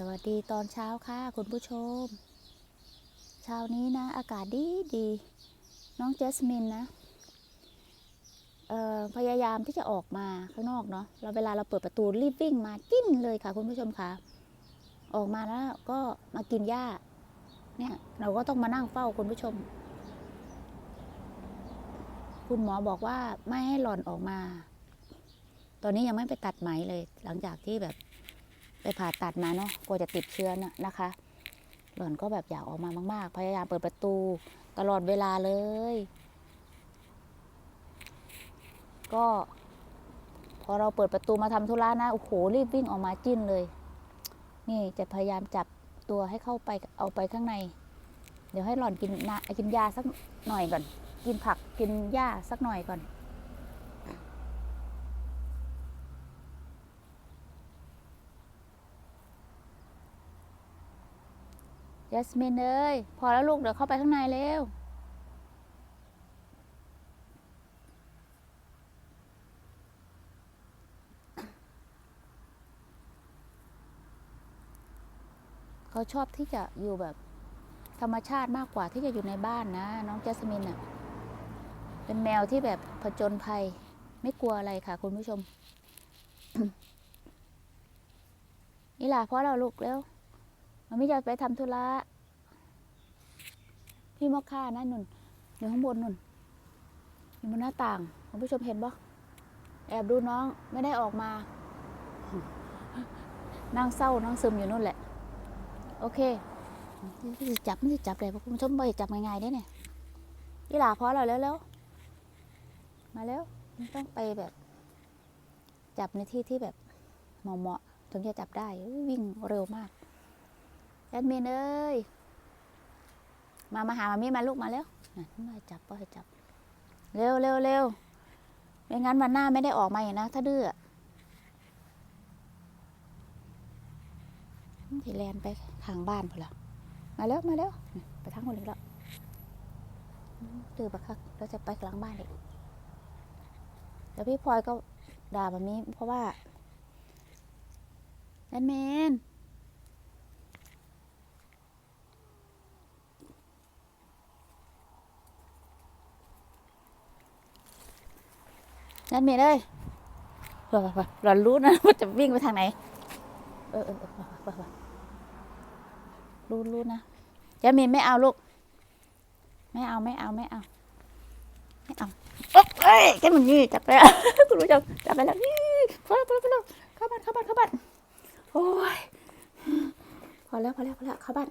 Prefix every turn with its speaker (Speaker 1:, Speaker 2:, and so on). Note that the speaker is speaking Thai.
Speaker 1: สวัสดีตอนเช้าค่ะ คุณผู้ชม เช้านี้นะ อากาศดีดี น้องเจสมินนะพยายามที่จะออกมาข้างนอกเนาะเราเวลาเราเปิดประตูรีบวิ่งมาจิ้นเลยค่ะ คุณผู้ชมค่ะ ออกมาแล้วก็มากินหญ้า เนี่ย เราก็ต้องมานั่งเฝ้าคุณผู้ชม คุณหมอบอกว่าไม่ให้หล่อนออกมา ตอนนี้ยังไม่ไปตัดไหมเลย หลังจากที่แบบ ไปผ่าตัดมาเนาะกลัวจะติดเชื้อน่ะนะคะ หล่อนก็แบบอยากออกมามากๆ พยายามเปิดประตูตลอดเวลาเลย ก็ พอเราเปิดประตูมาทำธุระนะโอ้โหรีบวิ่งออกมาจิ้นเลย นี่จะพยายามจับตัวให้เข้าไปเอาไปข้างใน เดี๋ยวให้หล่อนกินนะกินยาสักหน่อยก่อน กินผักกินหญ้าสักหน่อยก่อน ยาสมินเอ้ยพอแล้วลูกเดี๋ยวเข้าไปข้างในเร็วเขาชอบที่จะอยู่แบบธรรมชาติมากกว่าที่จะอยู่ในบ้านนะ น้องจัสมินอะ เป็นแมวที่แบบผจญภัย ไม่กลัวอะไรค่ะ คุณผู้ชม นี่ล่ะเพราะเราลูกเร็ว มันไม่อยไปทำธุระพี่มอค่านั่นนุ่นอยู่ข้างบนนุ่นอยู่บนหน้าต่างคุณผู้ชมเห็นบ่แอบดูน้องไม่ได้ออกมานั่งเศร้านั่งซึมอยู่นู่นแหละ โอเคไม่ได้จับไม่ได้จับเลยคุณผู้ชมไม่จับง่ายๆได้เนี่ยนี่หล่าพอเราแล้วแล้วมาแล้วต้องไปแบบ จับในที่ที่แบบเหมาะๆถึงจะจับได้วิ่งเร็วมาก แอดมินเอ้ยมามาหามามีมาลูกมาเร็วม่ให้จับก็ให้จับ เร็วเร็วเร็วไม่งั้นวันหน้าไม่ได้ออกมาอีกนะถ้าดื้อที่แลนไปข้างบ้านพอละมาเร็วมาเร็วไปทางคนอีกแล้วดื้อปะคักเราจะไปกลางบ้านอีกเดี๋ยวพี่พลอยก็ด่าแบบนี้เพราะว่าแอดมิน นั่นเมย์เลยหลอนรู้นะว่าจะวิ่งไปทางไหน เออเออรู้รู้นะเจะมีไม่เอาลูก ไม่เอาไม่เอาไม่เอาไม่เอาเอ้ยแค่มันยี่จับไปแล้วคุณผู้ชมจับไปแล้วยี่พอแล้วพอแล้วพอแล้วเข้าบ้านเข้าบ้านเข้าบ้านโอ้ยพอแล้วพอแล้วพอแล้วเข้าบ้าน